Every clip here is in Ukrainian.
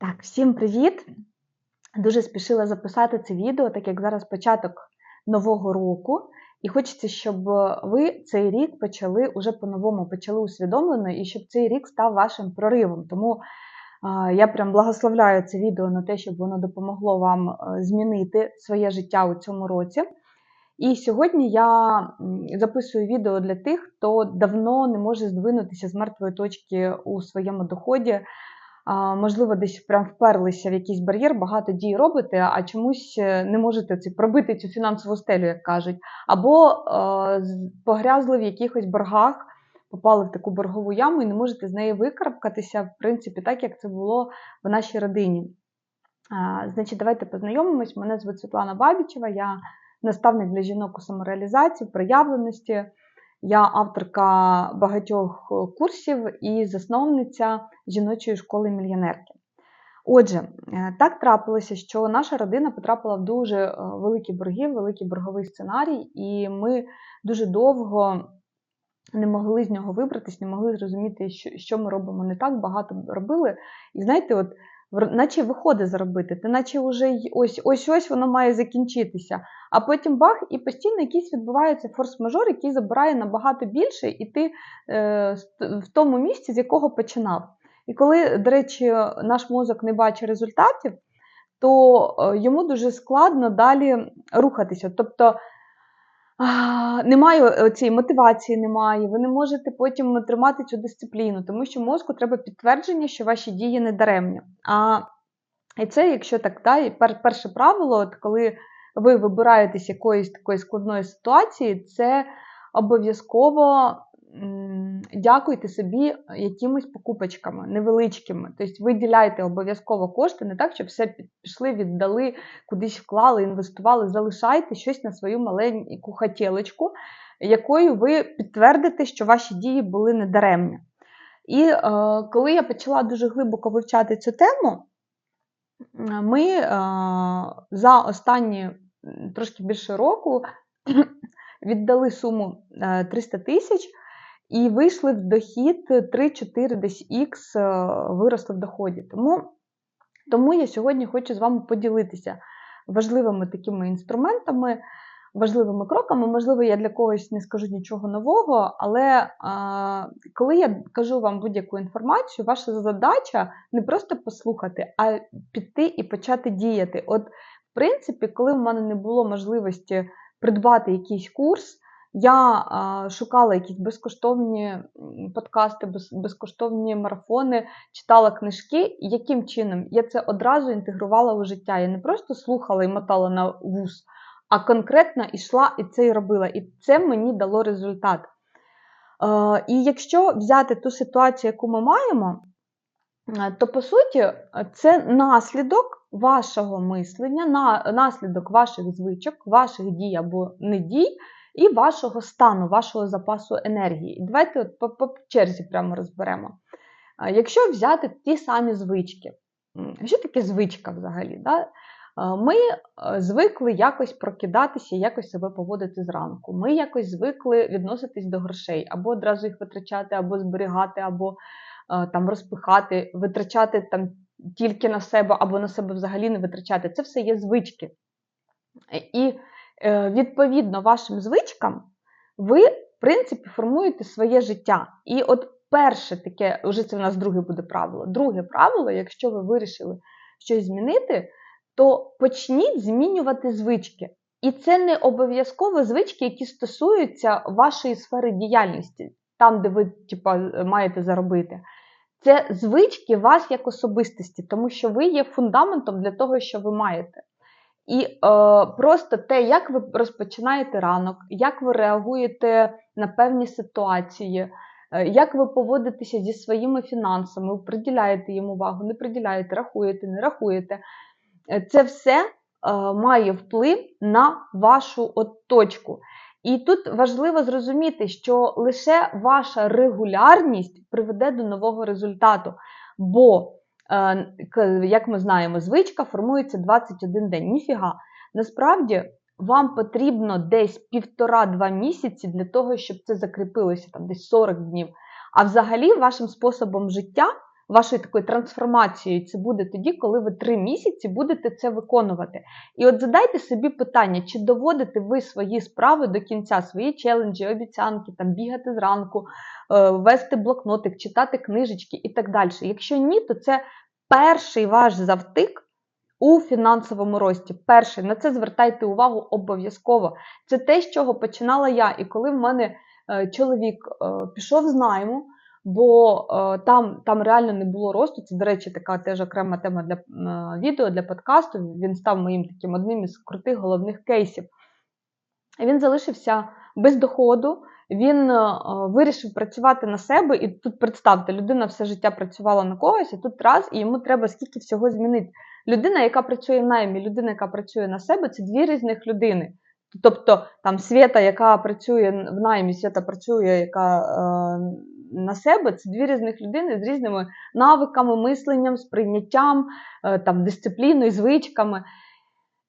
Так, всім привіт! Дуже спішила записати це відео, так як зараз початок нового року, і хочеться, щоб ви цей рік почали уже по-новому, почали усвідомлено, і щоб цей рік став вашим проривом. Тому я прям благословляю це відео на те, щоб воно допомогло вам е, змінити своє життя у цьому році. І сьогодні я записую відео для тих, хто давно не може здвинутися з мертвої точки у своєму доході. Можливо, десь прям вперлися в якийсь бар'єр, багато дій робите, а чомусь е, не можете ці, пробити цю фінансову стелю, як кажуть, або е, погрязли в якихось боргах, попали в таку боргову яму і не можете з неї викарабкатися, в принципі, так як це було в нашій родині. А, Значить, давайте познайомимось. Мене звуть Світлана Бабічева, я наставник для жінок у самореалізації, проявленості. Я авторка багатьох е, курсів і засновниця жіночої школи мільйонерки. Отже, е, так трапилося, що наша родина потрапила в дуже е, великі борги, великий борговий сценарій, і ми дуже довго не могли з нього вибратись, не могли зрозуміти, що, ми робимо не так, багато робили. І знаєте, от наче виходить заробити, ти наче вже ось ось ось воно має закінчитися. А потім бах, і постійно якийсь відбувається форс-мажор, який забирає набагато більше, і ти е, в тому місці, з якого починав. І коли, до речі, наш мозок не бачить результатів, то е, йому дуже складно далі рухатися. Тобто немає цієї мотивації, немає, ви не можете потім тримати цю дисципліну, тому що мозку треба підтвердження, що ваші дії не даремні. А і це, якщо так, та, пер, перше правило, от коли ви вибираєтесь якоїсь такої складної ситуації, це обов'язково дякуйте собі якимись покупочками невеличкими. Тобто виділяйте обов'язково кошти, не так, щоб все пі- пішли, віддали, кудись вклали, інвестували, залишайте щось на свою маленьку хотілочку, якою ви підтвердите, що ваші дії були недаремні. І е, коли я почала дуже глибоко вивчати цю тему, Ми е, за останні трошки більше року віддали суму е, 300 тисяч і вийшли в дохід 3-4 десь х виросли в доході. Тому, тому я сьогодні хочу з вами поділитися важливими такими інструментами, важливими кроками. Можливо, я для когось не скажу нічого нового, але е, коли я кажу вам будь-яку інформацію, ваша задача не просто послухати, а піти і почати діяти. От, в принципі, коли в мене не було можливості придбати якийсь курс, я шукала якісь безкоштовні подкасти, без, безкоштовні марафони, читала книжки, яким чином я це одразу інтегрувала у життя. Я не просто слухала і мотала на вуз, а конкретно йшла і це і робила. І це мені дало результат. І якщо взяти ту ситуацію, яку ми маємо, то по суті це наслідок вашого мислення, на- наслідок ваших звичок, ваших дій або недій і вашого стану, вашого запасу енергії. Давайте от по, по черзі прямо розберемо. Якщо взяти ті самі звички, що таке звичка взагалі? Да? Ми е, звикли якось прокидатися, якось себе поводити зранку. Ми якось звикли відноситись до грошей, або одразу їх витрачати, або зберігати, або е, там розпихати, витрачати там тільки на себе, або на себе взагалі не витрачати. Це все є звички. І відповідно вашим звичкам ви, в принципі, формуєте своє життя. І от перше таке, вже це в нас друге буде правило. Друге правило, якщо ви вирішили щось змінити, то почніть змінювати звички. І це не обов'язково звички, які стосуються вашої сфери діяльності, там, де ви типа, маєте заробити. Це звички вас як особистості, тому що ви є фундаментом для того, що ви маєте. І е, просто те, як ви розпочинаєте ранок, як ви реагуєте на певні ситуації, е, як ви поводитеся зі своїми фінансами, ви приділяєте їм увагу, не приділяєте, рахуєте, не рахуєте. Е, Це все е, має вплив на вашу от точку. І тут важливо зрозуміти, що лише ваша регулярність приведе до нового результату. Бо, як ми знаємо, звичка формується 21 день. Ніфіга. Насправді вам потрібно десь півтора-два місяці для того, щоб це закріпилося, там десь 40 днів. А взагалі, вашим способом життя вашою такою трансформацією це буде тоді, коли ви три місяці будете це виконувати. І от задайте собі питання, чи доводите ви свої справи до кінця, свої челенджі, обіцянки, там бігати зранку, е, вести блокнотик, читати книжечки і так далі. Якщо ні, то це перший ваш завтик. У фінансовому рості. Перший, на це звертайте увагу обов'язково. Це те, з чого починала я. І коли в мене е, чоловік е, пішов з найму, бо е, там там реально не було росту. Це, до речі, така теж окрема тема для е, відео, для подкасту. Він став моїм таким одним із крутих головних кейсів. Він залишився без доходу. Він е, вирішив працювати на себе, і тут представте, людина все життя працювала на когось, і тут раз, і йому треба скільки всього змінити. Людина, яка працює в наймі, людина, яка працює на себе, це дві різних людини. Тобто там Свята, яка працює в наймі, Свята працює, яка на себе, це дві різних людини з різними навиками, мисленням, сприйняттям, е, там, дисципліною, звичками.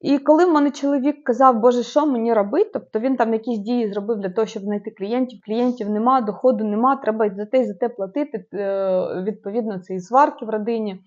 І коли в мене чоловік казав, Боже, що мені робити, тобто він там якісь дії зробив для того, щоб знайти клієнтів, клієнтів нема, доходу нема, треба за те і за те платити, е, відповідно, це і сварки в родині.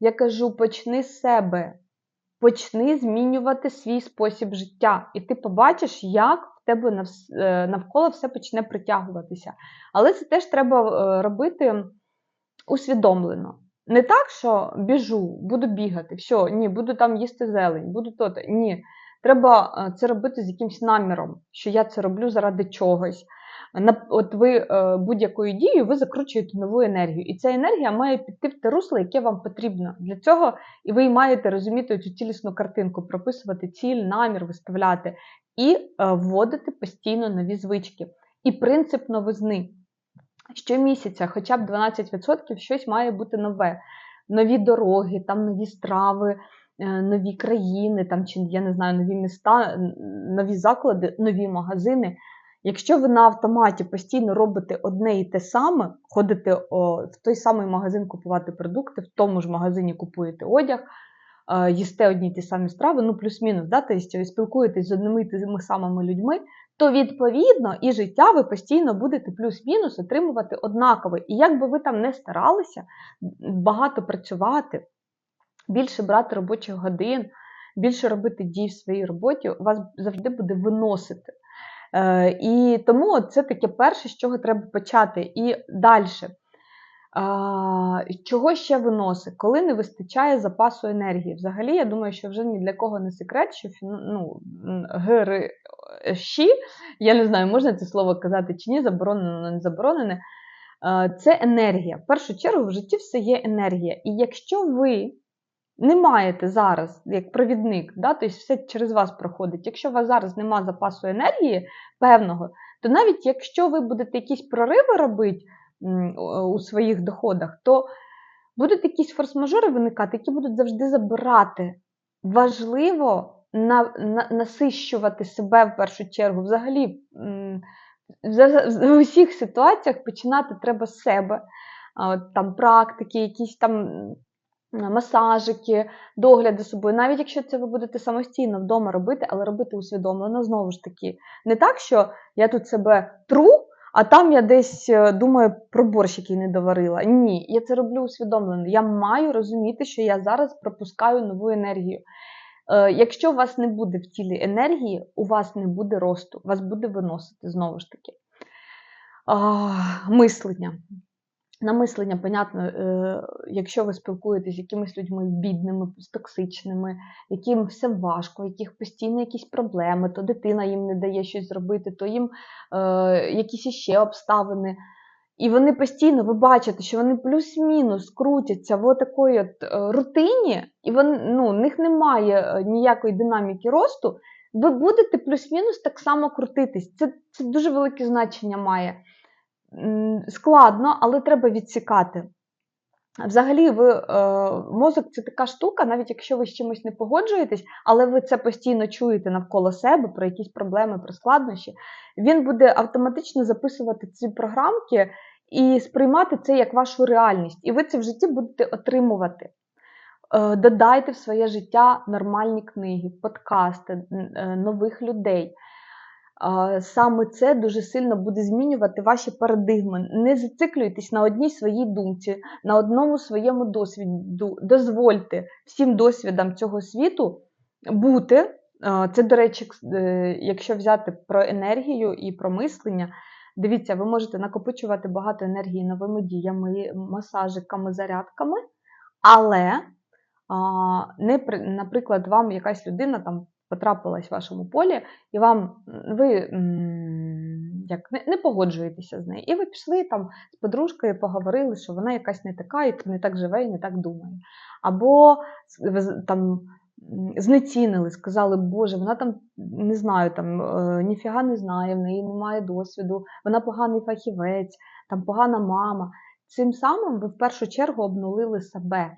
Я кажу: почни з себе, почни змінювати свій спосіб життя. І ти побачиш, як тебе навколо все почне притягуватися. Але це теж треба е, робити усвідомлено. Не так, що біжу, буду бігати, все, ні, буду там їсти зелень, буду то. Ні. Треба е, це робити з якимось наміром, що я це роблю заради чогось. От ви е, будь-якою дією ви закручуєте нову енергію. І ця енергія має піти в те русло, яке вам потрібно. Для цього і ви маєте розуміти цю цілісну картинку, прописувати ціль, намір виставляти і е, вводити постійно нові звички. І принцип новизни. Щомісяця, хоча б 12% щось має бути нове. Нові дороги, там нові страви, е, нові країни, там, чи я не знаю, нові міста, нові заклади, нові магазини. Якщо ви на автоматі постійно робите одне і те саме, ходите о, в той самий магазин купувати продукти, в тому ж магазині купуєте одяг, е, їсте одні й ті самі страви, ну плюс-мінус, да, тобто спілкуєтесь з одними і тими самими людьми, то відповідно і життя ви постійно будете плюс-мінус отримувати однакове. І як би ви там не старалися багато працювати, більше брати робочих годин, більше робити дій в своїй роботі, вас завжди буде виносити. Е, і тому це таке перше, з чого треба почати. І далі. Чого ще виносить? Коли не вистачає запасу енергії? Взагалі, я думаю, що вже ні для кого не секрет, що ну, ГРШі, я не знаю, можна це слово казати чи ні, заборонено, не заборонене. Це енергія. В першу чергу в житті все є енергія. І якщо ви не маєте зараз, як провідник, да, тобто все через вас проходить. Якщо у вас зараз немає запасу енергії певного, то навіть якщо ви будете якісь прориви робити у своїх доходах, то будуть якісь форс-мажори виникати, які будуть завжди забирати. Важливо на, на, насищувати себе в першу чергу. Взагалі, в усіх ситуаціях починати треба з себе. Там практики, якісь там масажики, догляд за собою, навіть якщо це ви будете самостійно вдома робити, але робити усвідомлено, знову ж таки, не так, що я тут себе тру, а там я десь е, думаю про борщ, який не доварила. Ні, я це роблю усвідомлено. Я маю розуміти, що я зараз пропускаю нову енергію. Е, Якщо у вас не буде в тілі енергії, у вас не буде росту, вас буде виносити знову ж таки. Мислення. На мислення, понятно, е, якщо ви спілкуєтесь з якимись людьми бідними, токсичними, яким все важко, яких постійно якісь проблеми, то дитина їм не дає щось зробити, то їм е, якісь іще обставини. І вони постійно, ви бачите, що вони плюс-мінус крутяться в такої от е, рутині, і вони, ну, в них немає ніякої динаміки росту, ви будете плюс-мінус так само крутитись. Це, Це дуже велике значення має складно, але треба відсікати. Взагалі, ви, е, мозок це така штука, навіть якщо ви з чимось не погоджуєтесь, але ви це постійно чуєте навколо себе про якісь проблеми, про складнощі, він буде автоматично записувати ці програмки і сприймати це як вашу реальність. І ви це в житті будете отримувати. Е, додайте в своє життя нормальні книги, подкасти, е, нових людей. Саме це дуже сильно буде змінювати ваші парадигми. Не зациклюйтесь на одній своїй думці, на одному своєму досвіду. Дозвольте всім досвідам цього світу бути. Це, до речі, е, якщо взяти про енергію і про мислення, дивіться, ви можете накопичувати багато енергії новими діями, масажиками, зарядками, але наприклад, вам якась людина там потрапилась в вашому полі, і вам ви як не, не погоджуєтеся з нею. І ви пішли там з подружкою, поговорили, що вона якась не така, і не так живе, і не так думає. Або там знецінили, сказали, Боже, вона там не знаю, там е, ніфіга не знає, в неї немає досвіду, вона поганий фахівець, там погана мама. Цим самим ви в першу чергу обнулили себе.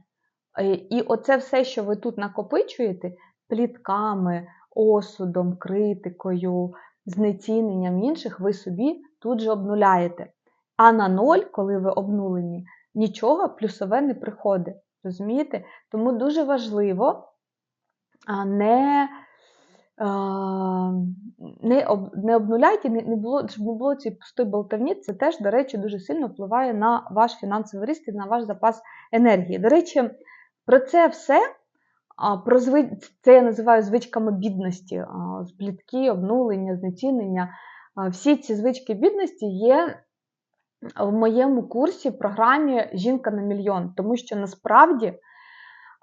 Е, І оце все, що ви тут накопичуєте, плітками, осудом, критикою, знеціненням інших, ви собі тут же обнуляєте. А на ноль, коли ви обнулені, нічого плюсове не приходить. Розумієте? Тому дуже важливо не, не, об, не обнуляйте, не, не було, щоб не було цієї пустої болтовні. Це теж, до речі, дуже сильно впливає на ваш фінансовий ріст і на ваш запас енергії. До речі, про це все. Про. Це я називаю звичками бідності, а, плітки, обнулення, знецінення. Всі ці звички бідності є в моєму курсі програмі Жінка на мільйон, тому що насправді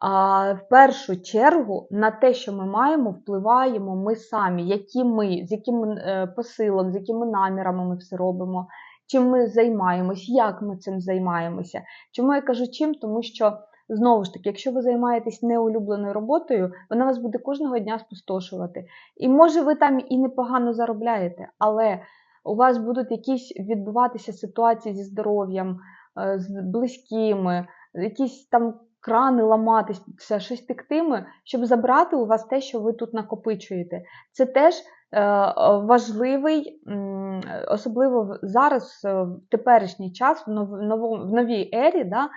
в першу чергу на те, що ми маємо, впливаємо ми самі, які ми, з яким е, посилом, з якими намірами ми все робимо, чим ми займаємось, як ми цим займаємося. Чому я кажу чим? Тому що знову ж таки, якщо ви займаєтесь неулюбленою роботою, вона вас буде кожного дня спустошувати. І може ви там і непогано заробляєте, але у вас будуть якісь відбуватися ситуації зі здоров'ям, е, з близькими, якісь там крани ламатися, щось тектиме, щоб забрати у вас те, що ви тут накопичуєте. Це теж е, важливий, особливо зараз, в теперішній час, в новій ері. Да,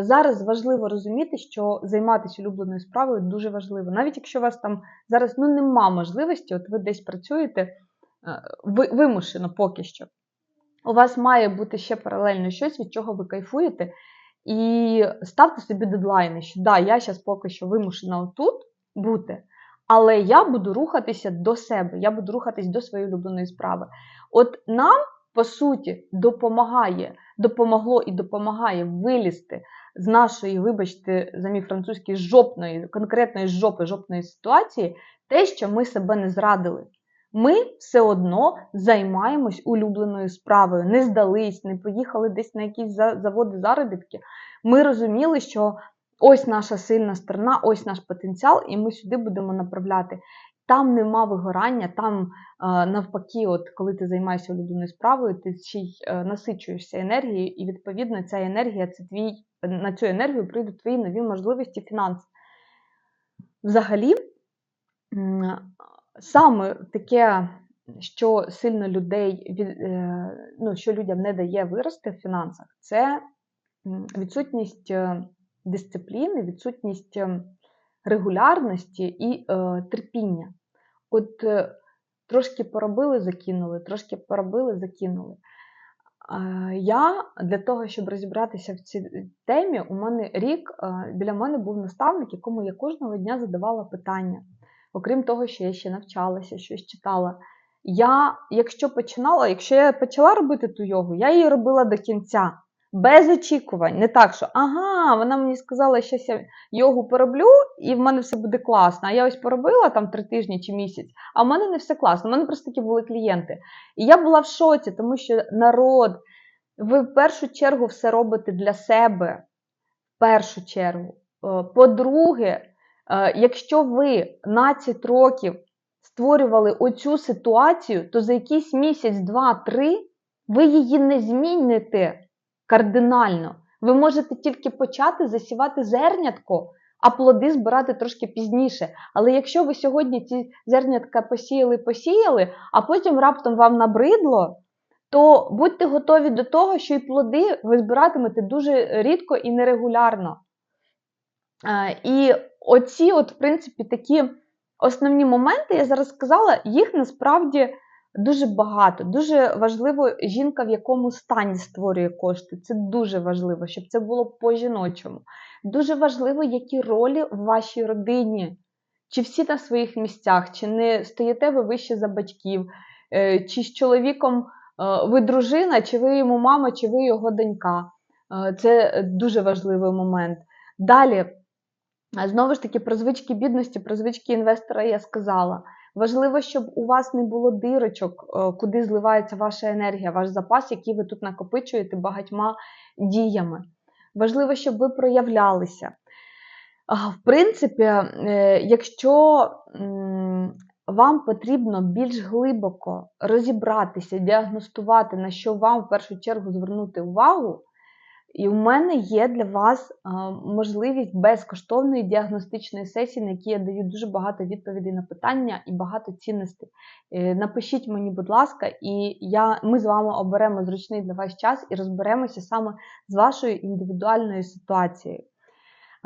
Зараз важливо розуміти, що займатися улюбленою справою дуже важливо. Навіть якщо у вас там зараз ну, нема можливості, от ви десь працюєте е, ви- вимушено поки що. У вас має бути ще паралельно щось, від чого ви кайфуєте, і ставте собі дедлайни, що да, я зараз поки що вимушена отут бути, але я буду рухатися до себе, я буду рухатись до своєї улюбленої справи. От нам, по суті, допомагає, допомогло і допомагає вилізти з нашої, вибачте, за мій французький жопної, конкретної жопи, жопної ситуації, те, що ми себе не зрадили. Ми все одно займаємось улюбленою справою, не здались, не поїхали десь на якісь заводи заробітки. Ми розуміли, що ось наша сильна сторона, ось наш потенціал, і ми сюди будемо направляти. Там нема вигорання, там е, навпаки, от коли ти займаєшся улюбленою справою, ти ще й е, насичуєшся енергією, і відповідно ця енергія, це твій на цю енергію прийдуть твої нові можливості фінанс. Взагалі, саме таке, що сильно людей е, ну, що людям не дає вирости в фінансах, це відсутність дисципліни, відсутність регулярності і е, терпіння. От е, трошки поробили, закинули, трошки поробили, закинули. Е, Я для того, щоб розібратися в цій темі, у мене рік е, біля мене був наставник, якому я кожного дня задавала питання. Окрім того, що я ще навчалася, щось читала. Я, якщо починала, якщо я почала робити ту йогу, я її робила до кінця, без очікувань. Не так, що ага, вона мені сказала, що я йогу пороблю, і в мене все буде класно. А я ось поробила там три тижні чи місяць, а в мене не все класно. У мене просто такі були клієнти. І я була в шоці, тому що народ, ви в першу чергу все робите для себе. В першу чергу. Е, По-друге, е, якщо ви 12 років створювали оцю ситуацію, то за якийсь місяць, два, три ви її не зміните кардинально. Ви можете тільки почати засівати зернятко, а плоди збирати трошки пізніше. Але якщо ви сьогодні ці зернятка посіяли, посіяли, а потім раптом вам набридло, то будьте готові до того, що і плоди ви збиратимете дуже рідко і нерегулярно. Е, І оці, от, в принципі, такі основні моменти, я зараз сказала, їх насправді дуже багато. Дуже важливо, жінка в якому стані створює кошти. Це дуже важливо, щоб це було по-жіночому. Дуже важливо, які ролі в вашій родині. Чи всі на своїх місцях, чи не стоїте ви вище за батьків, е, чи з чоловіком е, ви дружина, чи ви йому мама, чи ви його донька. Е, Це дуже важливий момент. Далі, Знову ж таки, про звички бідності, про звички інвестора я сказала. Важливо, щоб у вас не було дирочок, е, куди зливається ваша енергія, ваш запас, який ви тут накопичуєте багатьма діями. Важливо, щоб ви проявлялися. В принципі, е, якщо вам потрібно більш глибоко розібратися, діагностувати, на що вам в першу чергу звернути увагу, і у мене є для вас можливість безкоштовної діагностичної сесії, на якій я даю дуже багато відповідей на питання і багато цінностей. Е, Напишіть мені, будь ласка, і я, ми з вами оберемо зручний для вас час і розберемося саме з вашою індивідуальною ситуацією.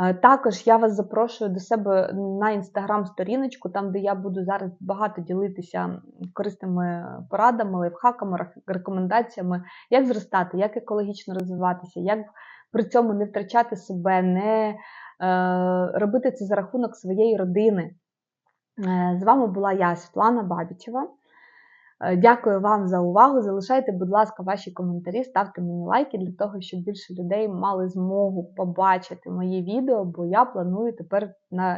Е, Також я вас запрошую до себе на інстаграм-сторіночку, там, де я буду зараз багато ділитися корисними порадами, лайфхаками, рекомендаціями, як зростати, як екологічно розвиватися, як при цьому не втрачати себе, не е, робити це за рахунок своєї родини. Е, З вами була я, Світлана Бабічева. Е, Дякую вам за увагу. Залишайте, будь ласка, ваші коментарі, ставте мені лайки для того, щоб більше людей мали змогу побачити мої відео, бо я планую тепер на